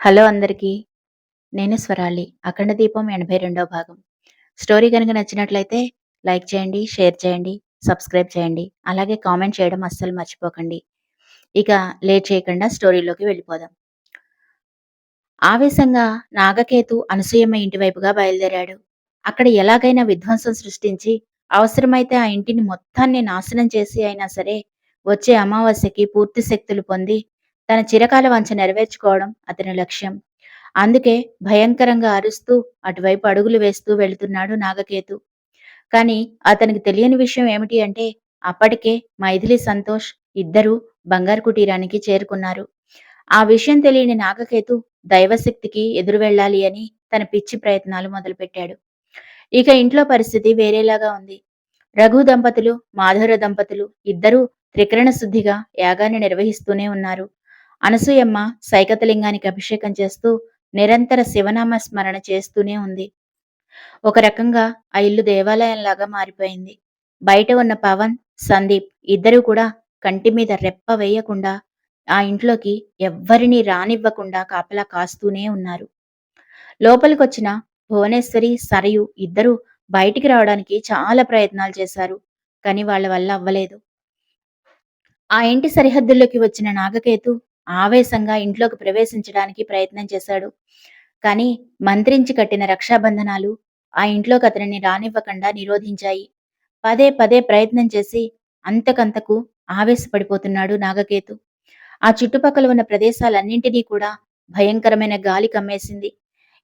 Hello అందరికీ. నేను స్వరాలి. 'అఖండ దీపం' 82వ భాగం. స్టోరీ కనుక నచ్చినట్లయితే లైక్ చేయండి, షేర్ చేయండి, సబ్స్క్రైబ్ చేయండి. అలాగే కామెంట్ చేయడం అస్సలు మర్చిపోకండి. ఇక లేట్ చేయకుండా స్టోరీలోకి వెళ్ళిపోదాం. ఆవేశంగా నాగకేతు అనసూయమ్మ ఇంటి వైపుగా బయలుదేరాడు. అక్కడ ఎలాగైనా విధ్వంసం సృష్టించి, అవసరమైతే ఆ ఇంటిని మొత్తాన్ని నాశనం చేసి అయినా సరే, వచ్చే అమావాస్యకి పూర్తి శక్తులు పొంది తన చిరకాల వంచ నెరవేర్చుకోవడం అతని లక్ష్యం. అందుకే భయంకరంగా అరుస్తూ అటువైపు అడుగులు వేస్తూ వెళుతున్నాడు నాగకేతు. కాని అతనికి తెలియని విషయం ఏమిటి అంటే అప్పటికే మైథిలి సంతోష్ ఇద్దరూ బంగారు కుటీరానికి చేరుకున్నారు. ఆ విషయం తెలియని నాగకేతు దైవశక్తికి ఎదురు వెళ్ళాలి అని తన పిచ్చి ప్రయత్నాలు మొదలుపెట్టాడు. ఇక ఇంట్లో పరిస్థితి వేరేలాగా ఉంది. రఘు దంపతులు, మాధుర దంపతులు ఇద్దరూ త్రికరణ శుద్ధిగా యాగాన్ని నిర్వహిస్తూనే ఉన్నారు. అనసూయమ్మ సైకతలింగానికి అభిషేకం చేస్తూ నిరంతర శివనామ స్మరణ చేస్తూనే ఉంది. ఒక రకంగా ఆ ఇల్లు దేవాలయంలాగా మారిపోయింది. బయట ఉన్న పవన్, సందీప్ ఇద్దరూ కూడా కంటి మీద రెప్ప వేయకుండా ఆ ఇంట్లోకి ఎవ్వరినీ రానివ్వకుండా కాపలా కాస్తూనే ఉన్నారు. లోపలికొచ్చిన భువనేశ్వరి, సరయు ఇద్దరూ బయటికి రావడానికి చాలా ప్రయత్నాలు చేశారు. కానీ వాళ్ళ వల్ల అవ్వలేదు. ఆ ఇంటి సరిహద్దుల్లోకి వచ్చిన నాగకేతు ఆవేశంగా ఇంట్లోకి ప్రవేశించడానికి ప్రయత్నం చేశాడు. కానీ మంత్రించి కట్టిన రక్షాబంధనాలు ఆ ఇంట్లోకి అతనిని రానివ్వకుండా నిరోధించాయి. పదే పదే ప్రయత్నం చేసి అంతకంతకు ఆవేశపడిపోతున్నాడు నాగకేతు. ఆ చుట్టుపక్కల ఉన్న ప్రదేశాలన్నింటినీ కూడా భయంకరమైన గాలి కమ్మేసింది.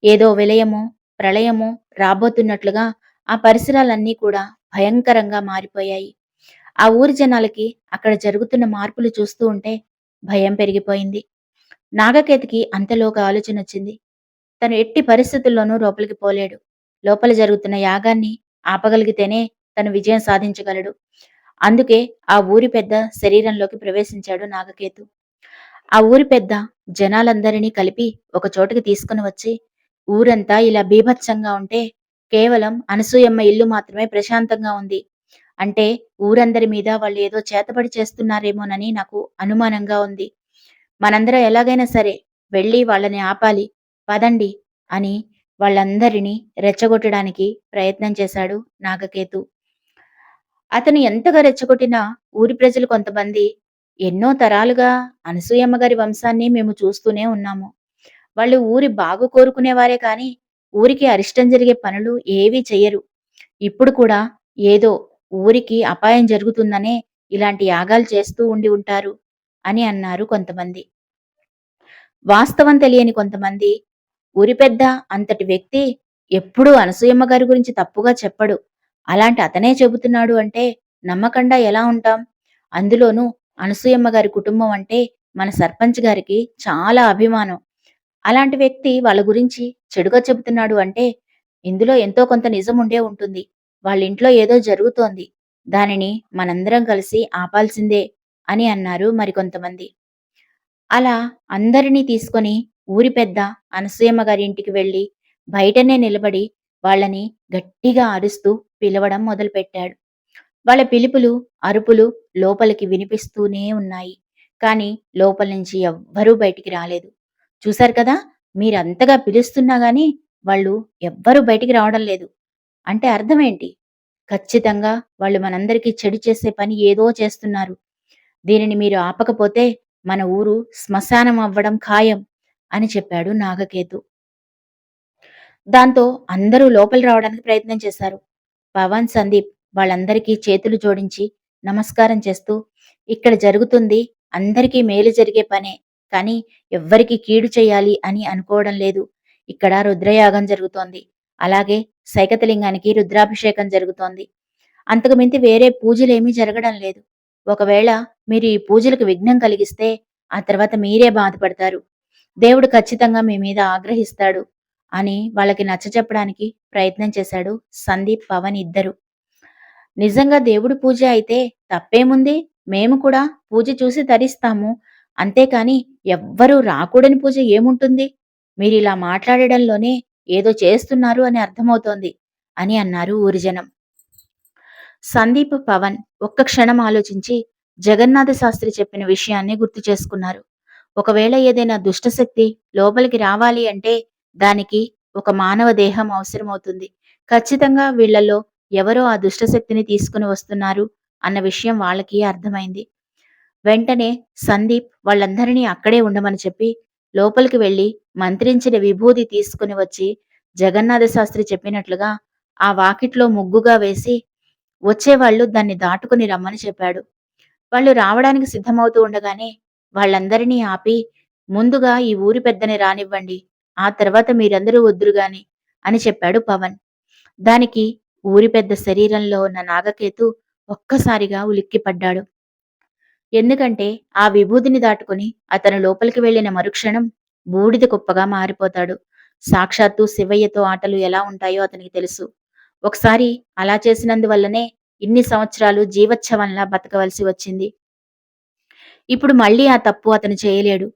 ఏదో విలయమో, ప్రళయమో రాబోతున్నట్లుగా ఆ పరిసరాలన్నీ కూడా భయంకరంగా మారిపోయాయి. ఆ ఊరి జనాలకి అక్కడ జరుగుతున్న మార్పులు చూస్తూ ఉంటే భయం పెరిగిపోయింది. నాగకేతికి అంతలోగా ఆలోచన వచ్చింది. తను ఎట్టి పరిస్థితుల్లోనూ లోపలికి పోలేడు. లోపల జరుగుతున్న యాగాన్ని ఆపగలిగితేనే తను విజయం సాధించగలడు. అందుకే ఆ ఊరి పెద్ద శరీరంలోకి ప్రవేశించాడు నాగకేతు. ఆ ఊరి పెద్ద జనాలందరినీ కలిపి ఒక చోటుకి తీసుకుని వచ్చి ఊరంతా ఇలా బీభత్సంగా ఉంటే కేవలం అనసూయమ్మ ఇల్లు మాత్రమే ప్రశాంతంగా ఉంది. అంటే ఊరందరి మీద వాళ్ళు ఏదో చేతబడి చేస్తున్నారేమోనని నాకు అనుమానంగా ఉంది. మనందరం ఎలాగైనా సరే వెళ్ళి వాళ్ళని ఆపాలి. పదండి అని వాళ్ళందరినీ రెచ్చగొట్టడానికి ప్రయత్నం చేశాడు నాగకేతు. అతను ఎంతగా రెచ్చగొట్టినా ఊరి ప్రజలు కొంతమంది ఎన్నో తరాలుగా అనసూయమ్మ గారి వంశాన్ని మేము చూస్తూనే ఉన్నాము. వాళ్ళు ఊరి బాగు కోరుకునేవారే కానీ ఊరికి అరిష్టం జరిగే పనులు ఏవీ చెయ్యరు. ఇప్పుడు కూడా ఏదో ఊరికి అపాయం జరుగుతుందనే ఇలాంటి యాగాలు చేస్తూ ఉండి ఉంటారు అని అన్నారు కొంతమంది. వాస్తవం తెలియని కొంతమంది ఊరి పెద్ద అంతటి వ్యక్తి ఎప్పుడూ అనసూయమ్మ గారి గురించి తప్పుగా చెప్పడు. అలాంటి అతనే చెబుతున్నాడు అంటే నమ్మకండా ఎలా ఉంటాం? అందులోనూ అనసూయమ్మ గారి కుటుంబం అంటే మన సర్పంచ్ గారికి చాలా అభిమానం. అలాంటి వ్యక్తి వాళ్ళ గురించి చెడుగా చెబుతున్నాడు అంటే ఇందులో ఎంతో కొంత నిజం ఉండే ఉంటుంది. వాళ్ళింట్లో ఏదో జరుగుతోంది. దానిని మనందరం కలిసి ఆపాల్సిందే అని అన్నారు మరికొంతమంది. అలా అందరినీ తీసుకొని ఊరి పెద్ద అనసూయమ్మ గారి ఇంటికి వెళ్ళి బయటనే నిలబడి వాళ్ళని గట్టిగా అరుస్తూ పిలవడం మొదలుపెట్టాడు. వాళ్ళ పిలుపులు, అరుపులు లోపలికి వినిపిస్తూనే ఉన్నాయి. కానీ లోపల నుంచి ఎవ్వరూ బయటికి రాలేదు. చూశారు కదా! మీరంతగా పిలుస్తున్నా గాని వాళ్ళు ఎవ్వరూ బయటికి రావడం లేదు. అంటే అర్థమేంటి? ఖచ్చితంగా వాళ్ళు మనందరికీ చెడు చేసే పని ఏదో చేస్తున్నారు. దీనిని మీరు ఆపకపోతే మన ఊరు శ్మశానం అవ్వడం ఖాయం అని చెప్పాడు నాగకేతు. దాంతో అందరూ లోపలి రావడానికి ప్రయత్నం చేశారు. పవన్, సందీప్ వాళ్ళందరికీ చేతులు జోడించి నమస్కారం చేస్తూ ఇక్కడ జరుగుతుంది అందరికీ మేలు జరిగే పనే. కానీ ఎవ్వరికి కీడు చేయాలి అని అనుకోవడం లేదు. ఇక్కడ రుద్రయాగం జరుగుతోంది. అలాగే సైకతలింగానికి రుద్రాభిషేకం జరుగుతోంది. అంతకు మించి వేరే పూజలేమీ జరగడం లేదు. ఒకవేళ మీరు ఈ పూజలకు విఘ్నం కలిగిస్తే ఆ తర్వాత మీరే బాధపడతారు. దేవుడు ఖచ్చితంగా మీ మీద ఆగ్రహిస్తాడు అని వాళ్ళకి నచ్చచెప్పడానికి ప్రయత్నం చేశాడు సందీప్, పవన్ ఇద్దరు. నిజంగా దేవుడి పూజ అయితే తప్పేముంది? మేము కూడా పూజ చూసి తరిస్తాము. అంతేకాని ఎవ్వరూ రాకూడని పూజ ఏముంటుంది? మీరు ఇలా మాట్లాడడంలోనే ఏదో చేస్తున్నారు అని అర్థమవుతోంది అని అన్నారు ఊరి జనం. సందీప్, పవన్ ఒక్క క్షణం ఆలోచించి జగన్నాథ శాస్త్రి చెప్పిన విషయాన్ని గుర్తు చేసుకున్నారు. ఒకవేళ ఏదైనా దుష్టశక్తి లోపలికి రావాలి అంటే దానికి ఒక మానవ దేహం అవసరమవుతుంది. ఖచ్చితంగా వీళ్ళలో ఎవరో ఆ దుష్టశక్తిని తీసుకుని వస్తున్నారు అన్న విషయం వాళ్ళకి అర్థమైంది. వెంటనే సందీప్ వాళ్ళందరినీ అక్కడే ఉండమని చెప్పి లోపలికి వెళ్ళి మంత్రించిన విభూది తీసుకుని వచ్చి జగన్నాథ శాస్త్రి చెప్పినట్లుగా ఆ వాకిట్లో ముగ్గుగా వేసి వచ్చేవాళ్ళు దాన్ని దాటుకుని రమ్మని చెప్పాడు. వాళ్ళు రావడానికి సిద్ధమవుతూ ఉండగానే వాళ్ళందరినీ ఆపి ముందుగా ఈ ఊరి పెద్దని రానివ్వండి. ఆ తర్వాత మీరందరూ వద్దురుగాని అని చెప్పాడు పవన్. దానికి ఊరి పెద్ద శరీరంలో ఉన్న నాగకేతు ఒక్కసారిగా ఉలిక్కిపడ్డాడు. ఎందుకంటే ఆ విభూదిని దాటుకుని అతను లోపలికి వెళ్ళిన మరుక్షణం బూడిద కుప్పగా మారిపోతాడు. సాక్షాత్తు శివయ్యతో ఆటలు ఎలా ఉంటాయో అతనికి తెలుసు. ఒకసారి అలా చేసినందువల్లనే ఇన్ని సంవత్సరాలు జీవచ్ఛవంలా బతకవలసి వచ్చింది. ఇప్పుడు మళ్ళీ ఆ తప్పు అతను చేయలేడు.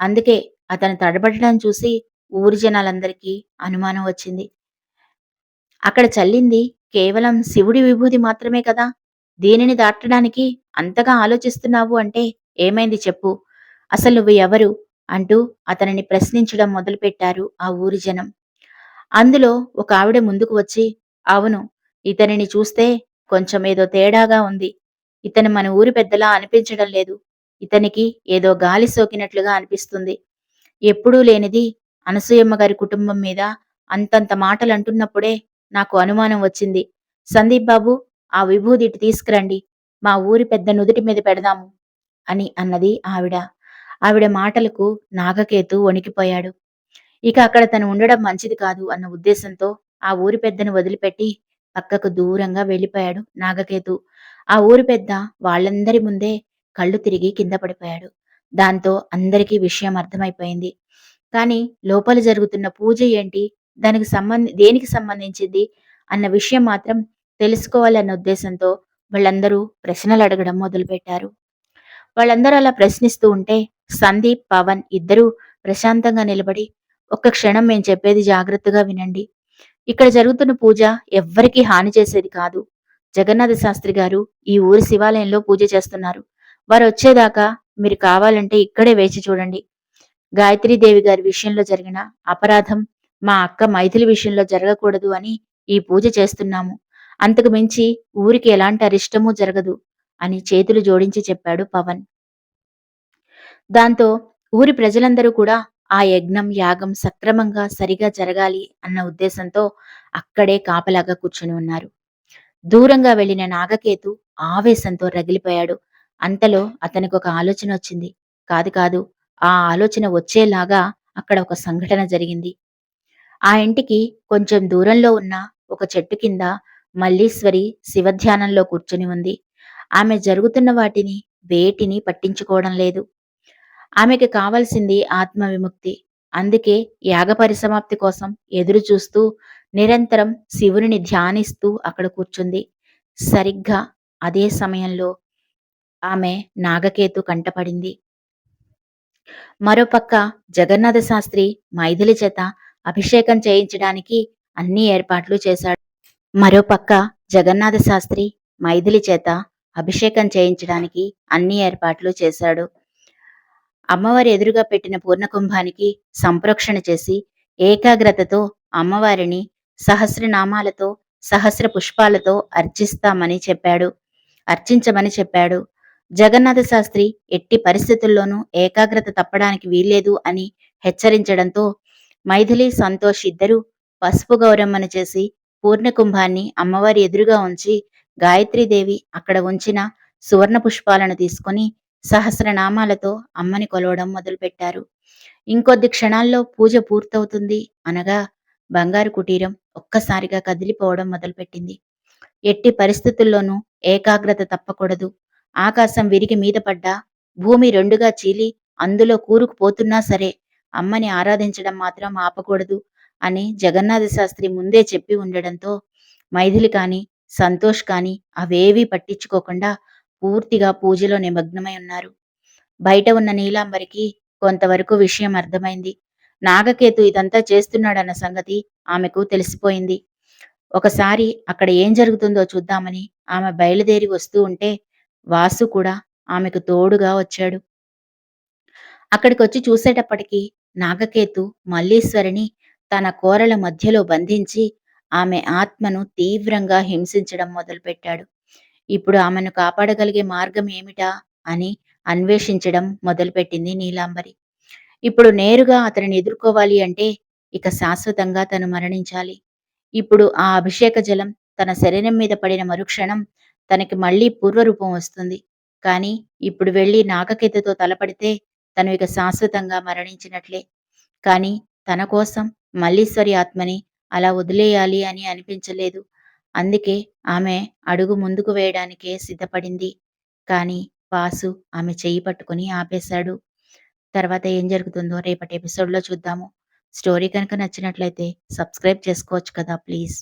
అందుకే అతను తడబడటం చూసి ఊరి జనాలందరికీ అనుమానం వచ్చింది. అక్కడ చల్లింది కేవలం శివుడి విభూది మాత్రమే కదా! దీనిని దాటడానికి అంతగా ఆలోచిస్తున్నావు అంటే ఏమైంది చెప్పు? అసలు నువ్వు ఎవరు? అంటూ అతనిని ప్రశ్నించడం మొదలుపెట్టారు ఆ ఊరి జనం. అందులో ఒక ఆవిడ ముందుకు వచ్చి అవును ఇతనిని చూస్తే కొంచెం ఏదో తేడాగా ఉంది. ఇతను మన ఊరి పెద్దలా అనిపించడం లేదు. ఇతనికి ఏదో గాలి సోకినట్లుగా అనిపిస్తుంది. ఎప్పుడూ లేనిది అనసూయమ్మ గారి కుటుంబం మీద అంతంత మాటలంటున్నప్పుడే నాకు అనుమానం వచ్చింది. సందీప్ బాబు ఆ విభూది తీసుకురండి. మా ఊరి పెద్ద నుదుటి మీద పెడదాము అని అన్నది ఆవిడ. ఆవిడ మాటలకు నాగకేతు వణికిపోయాడు. ఇక అక్కడ తను ఉండడం మంచిది కాదు అన్న ఉద్దేశంతో ఆ ఊరి పెద్దను వదిలిపెట్టి పక్కకు దూరంగా వెళ్ళిపోయాడు నాగకేతు. ఆ ఊరి పెద్ద వాళ్ళందరి ముందే కళ్ళు తిరిగి కింద పడిపోయాడు. దాంతో అందరికీ విషయం అర్థమైపోయింది. కానీ లోపల జరుగుతున్న పూజ ఏంటి? దానికి సంబంధి దేనికి సంబంధించింది? అన్న విషయం మాత్రం తెలుసుకోవాలన్న ఉద్దేశంతో వాళ్ళందరూ ప్రశ్నలు అడగడం మొదలుపెట్టారు. వాళ్ళందరూ అలా ప్రశ్నిస్తూ ఉంటే సందీప్, పవన్ ఇద్దరూ ప్రశాంతంగా నిలబడి ఒక్క క్షణం మేము చెప్పేది జాగ్రత్తగా వినండి. ఇక్కడ జరుగుతున్న పూజ ఎవ్వరికీ హాని చేసేది కాదు. జగన్నాథ శాస్త్రి గారు ఈ ఊరి శివాలయంలో పూజ చేస్తున్నారు. వారు వచ్చేదాకా మీరు కావాలంటే ఇక్కడే వేచి చూడండి. గాయత్రీదేవి గారి విషయంలో జరిగిన అపరాధం మా అక్క మైథిలి విషయంలో జరగకూడదు అని ఈ పూజ చేస్తున్నాము. అంతకు మించి ఊరికి ఎలాంటి అరిష్టమూ జరగదు అని చేతులు జోడించి చెప్పాడు పవన్. దాంతో ఊరి ప్రజలందరూ కూడా ఆ యజ్ఞం, యాగం సక్రమంగా సరిగా జరగాలి అన్న ఉద్దేశంతో అక్కడే కాపలాగా కూర్చుని ఉన్నారు. దూరంగా వెళ్ళిన నాగకేతు ఆవేశంతో రగిలిపోయాడు. అంతలో అతనికి ఒక ఆలోచన వచ్చింది. కాదు కాదు ఆ ఆలోచన వచ్చేలాగా అక్కడ ఒక సంఘటన జరిగింది. ఆ ఇంటికి కొంచెం దూరంలో ఉన్న ఒక చెట్టు కింద మల్లీశ్వరి శివధ్యానంలో కూర్చుని ఉంది. ఆమె జరుగుతున్న వాటిని వేటిని పట్టించుకోవడం లేదు. ఆమెకి కావలసింది ఆత్మ విముక్తి. అందుకే యాగ పరిసమాప్తి కోసం ఎదురు చూస్తూ నిరంతరం శివుని ధ్యానిస్తూ అక్కడ కూర్చుంది. సరిగ్గా అదే సమయంలో ఆమె నాగకేతు కంటపడింది. మరోపక్క జగన్నాథ శాస్త్రి మైథిలి చేత అభిషేకం చేయించడానికి అన్ని ఏర్పాట్లు చేశాడు. మరోపక్క జగన్నాథ శాస్త్రి మైథిలి చేత అభిషేకం చేయించడానికి అన్ని ఏర్పాట్లు చేశాడు. అమ్మవారి ఎదురుగా పెట్టిన పూర్ణకుంభానికి సంప్రోక్షణ చేసి ఏకాగ్రతతో అమ్మవారిని సహస్రనామాలతో సహస్ర పుష్పాలతో అర్చిస్తామని చెప్పాడు. అర్చించమని చెప్పాడు. జగన్నాథ శాస్త్రి ఎట్టి పరిస్థితుల్లోనూ ఏకాగ్రత తప్పడానికి వీల్లేదు అని హెచ్చరించడంతో మైథిలి సంతోష్ ఇద్దరూ పసుపు గౌరమ్మను చేసి పూర్ణకుంభాన్ని అమ్మవారి ఎదురుగా ఉంచి గాయత్రీదేవి అక్కడ ఉంచిన సువర్ణ పుష్పాలను తీసుకొని సహస్రనామాలతో అమ్మని కొలవడం మొదలుపెట్టారు. ఇంకొద్ది క్షణాల్లో పూజ పూర్తవుతుంది అనగా బంగారు కుటీరం ఒక్కసారిగా కదిలిపోవడం మొదలుపెట్టింది. ఎట్టి పరిస్థితుల్లోనూ ఏకాగ్రత తప్పకూడదు. ఆకాశం విరిగి మీద పడ్డా, భూమి రెండుగా చీలి అందులో కూరుకుపోతున్నా సరే అమ్మని ఆరాధించడం మాత్రం ఆపకూడదు అని జగన్నాథ శాస్త్రి ముందే చెప్పి ఉండడంతో మైథిలి కాని, సంతోష్ కాని అవేవీ పట్టించుకోకుండా పూర్తిగా పూజలో నిమగ్నమై ఉన్నారు. బయట ఉన్న నీలాంబరికి కొంతవరకు విషయం అర్థమైంది. నాగకేతు ఇదంతా చేస్తున్నాడన్న సంగతి ఆమెకు తెలిసిపోయింది. ఒకసారి అక్కడ ఏం జరుగుతుందో చూద్దామని ఆమె బయలుదేరి వస్తూ ఉంటే వాసు కూడా ఆమెకు తోడుగా వచ్చాడు. అక్కడికొచ్చి చూసేటప్పటికి నాగకేతు మల్లీశ్వరిని తన కోరల మధ్యలో బంధించి ఆమె ఆత్మను తీవ్రంగా హింసించడం మొదలుపెట్టాడు. ఇప్పుడు ఆమెను కాపాడగలిగే మార్గం ఏమిటా అని అన్వేషించడం మొదలుపెట్టింది నీలాంబరి. ఇప్పుడు నేరుగా అతనిని ఎదుర్కోవాలి అంటే ఇక శాశ్వతంగా తను మరణించాలి. ఇప్పుడు ఆ అభిషేక జలం తన శరీరం మీద పడిన మరుక్షణం తనకి మళ్ళీ పూర్వరూపం వస్తుంది. కానీ ఇప్పుడు వెళ్ళి నాగకేతతో తలపడితే తను ఇక శాశ్వతంగా మరణించినట్లే. కానీ తన కోసం మల్లీశ్వరి ఆత్మని అలా వదిలేయాలి అని అనిపించలేదు. అందుకే ఆమె అడుగు ముందుకు వేయడానికే సిద్ధపడింది. కానీ వాసు ఆమె చెయ్యి పట్టుకొని ఆపేశాడు. తర్వాత ఏం జరుగుతుందో రేపటి ఎపిసోడ్‌లో చూద్దాము. స్టోరీ కనుక నచ్చినట్లయితే సబ్స్క్రైబ్ చేసుకోవచ్చు కదా ప్లీజ్.